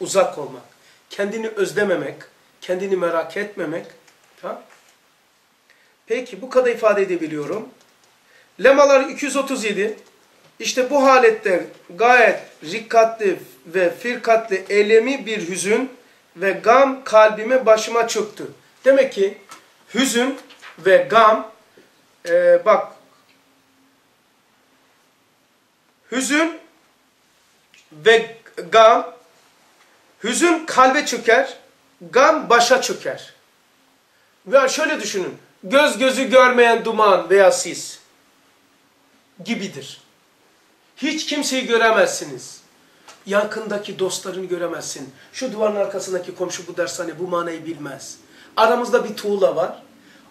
Uzak olmak. Kendini özlememek, kendini merak etmemek. Tamam? Peki bu kadar ifade edebiliyorum. Lemalar 237. İşte bu halette gayet rikkatli ve firkatli elemi bir hüzün ve gam kalbime başıma çöktü. Demek ki hüzün ve gam e, bak hüzün ve gam hüzün kalbe çöker, gam başa çöker. Ve şöyle düşünün. Göz gözü görmeyen duman veya sis gibidir. Hiç kimseyi göremezsiniz. Yakındaki dostlarını göremezsin. Şu duvarın arkasındaki komşu bu dershane bu manayı bilmez. Aramızda bir tuğla var.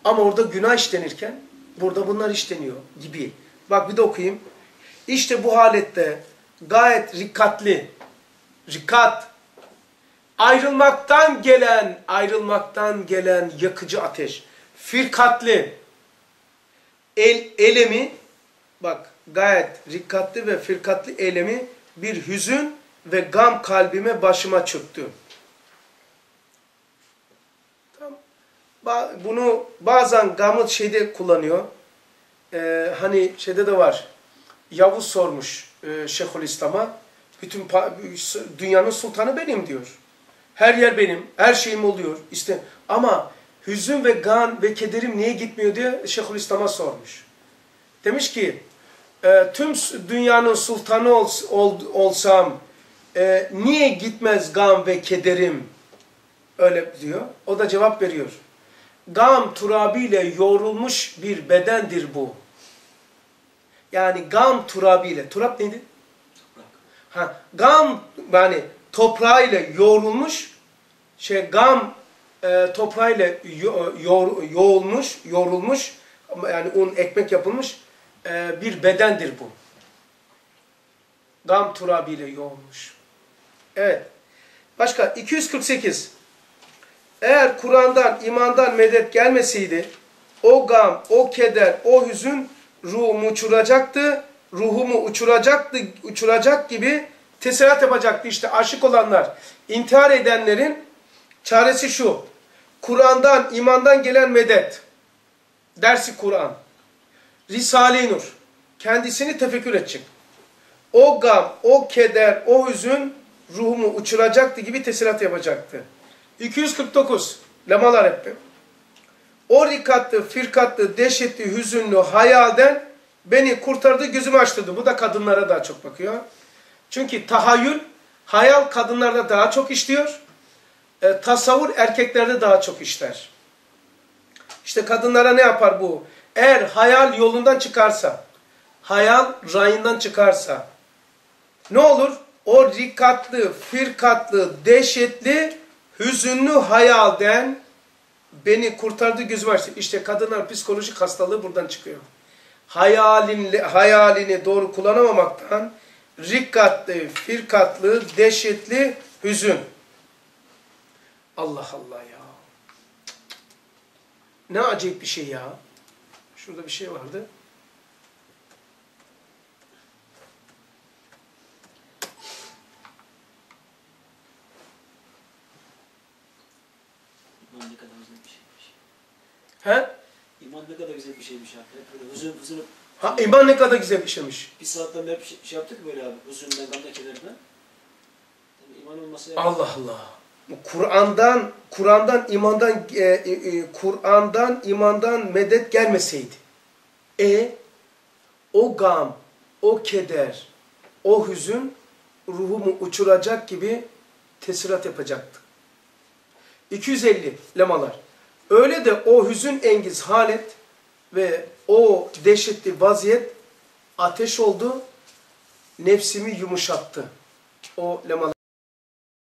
Ama orada günah işlenirken burada bunlar işleniyor gibi. Bak bir de okuyayım. İşte bu halette gayet rikkatli, rikat, ayrılmaktan gelen, ayrılmaktan gelen yakıcı ateş, firkatli, el, elemi, bak gayet rikkatli ve firkatli elemi bir hüzün ve gam kalbime başıma çöktü. Bunu bazen gamı şeyde kullanıyor. Ee, hani şeyde de var. Yavuz sormuş e, Şeyhülislam'a. Bütün dünyanın sultanı benim diyor. Her yer benim, her şeyim oluyor. İşte ama hüzün ve gan ve kederim niye gitmiyor diye Şeyhülislam'a sormuş. Demiş ki e, tüm dünyanın sultanı ol, ol, olsam e, niye gitmez gam ve kederim? Öyle diyor. O da cevap veriyor. Gam turabiyle yoğrulmuş bir bedendir bu. Yani gam turabiyle. Turab neydi? Ha, gam yani toprağıyla yoğrulmuş şey gam e, toprağıyla yo, yo, yoğulmuş, yoğrulmuş yani un ekmek yapılmış e, bir bedendir bu. Gam turabiyle yoğulmuş. Evet. Başka 248. Eğer Kur'an'dan, imandan medet gelmeseydi o gam, o keder, o hüzün ruhumu uçuracaktı, ruhumu uçuracaktı, uçuracak gibi teserat yapacaktı. İşte aşık olanlar, intihar edenlerin çaresi şu. Kur'an'dan, imandan gelen medet. Dersi Kur'an. Risale-i Nur. Kendisini tefekkür edecek. O gam, o keder, o hüzün ruhumu uçuracaktı gibi tesirat yapacaktı. 249. Lemalar hep. O rikatlı, firkatlı, dehşetli, hüzünlü hayalden beni kurtardı, gözümü açtırdı. Bu da kadınlara daha çok bakıyor. Çünkü tahayyül, hayal kadınlarda daha çok işliyor. E, tasavvur erkeklerde daha çok işler. İşte kadınlara ne yapar bu? Eğer hayal yolundan çıkarsa, hayal rayından çıkarsa, ne olur? O rikatlı, firkatlı, dehşetli, hüzünlü hayalden beni kurtardı gözüm açtı. İşte kadınlar psikolojik hastalığı buradan çıkıyor. Hayalin, hayalini doğru kullanamamaktan rikkatlı, firkatlı, dehşetli hüzün. Allah Allah ya. Ne acayip bir şey ya. Şurada bir şey vardı. İman ne kadar güzel bir şeymiş. He? İman ne kadar güzel bir şeymiş. Hep böyle huzur, huzur. Ha, iman ne kadar güzel bir şeymiş. Bir saatten beri şey, şey yaptık böyle abi. Huzurundan, gamda, kederden. Tabii iman olması Allah Allah. Kur'an'dan, Kur'an'dan, imandan, e, e, e, Kur'an'dan, imandan medet gelmeseydi. E, o gam, o keder, o hüzün ruhumu uçuracak gibi tesirat yapacaktı. 250 lemalar. Öyle de o hüzün engiz halet ve o dehşetli vaziyet ateş oldu, nefsimi yumuşattı. O lemalar.